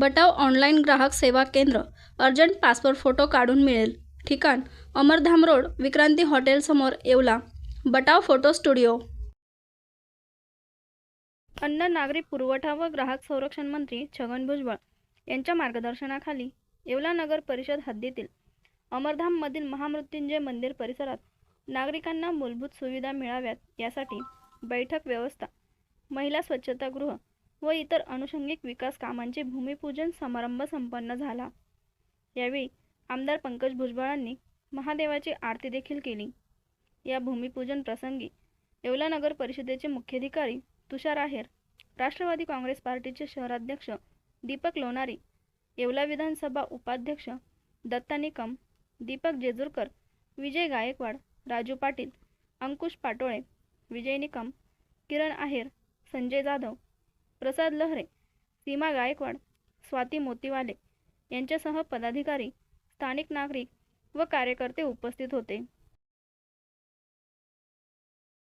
बटाव online ग्राहक सेवा केंद्र अर्जंट पासपोर्ट फोटो काढून मिळेल. ठिकाण अमरधाम रोड विक्रांती हॉटेलसमोर येवला. Batav photo studio. अन्न नागरी पुरवठा व ग्राहक संरक्षण मंत्री छगन भुजबळ यांच्या मार्गदर्शनाखाली येवला नगर परिषद हद्दीतील अमरधाममधील महामृत्युंजय मंदिर परिसरात नागरिकांना मूलभूत सुविधा मिळाव्यात यासाठी बैठक व्यवस्था महिला स्वच्छतागृह व इतर अनुषंगिक विकास कामांचे भूमिपूजन समारंभ संपन्न झाला. यावेळी आमदार पंकज भुजबळांनी महादेवाची आरती देखील केली. या भूमिपूजन प्रसंगी येवला नगर परिषदेचे मुख्याधिकारी तुषार आहेर राष्ट्रवादी काँग्रेस पार्टीचे शहराध्यक्ष दीपक लोणारी येवला विधानसभा उपाध्यक्ष दत्ता निकम दीपक जेजूरकर विजय गायकवाड राजू पाटील अंकुश पाटोळे विजय निकम किरण आहेर संजय जाधव प्रसाद लहरे सीमा गायकवाड स्वाती मोतीवाले यांच्यासह पदाधिकारी स्थानिक नागरिक व कार्यकर्ते उपस्थित होते.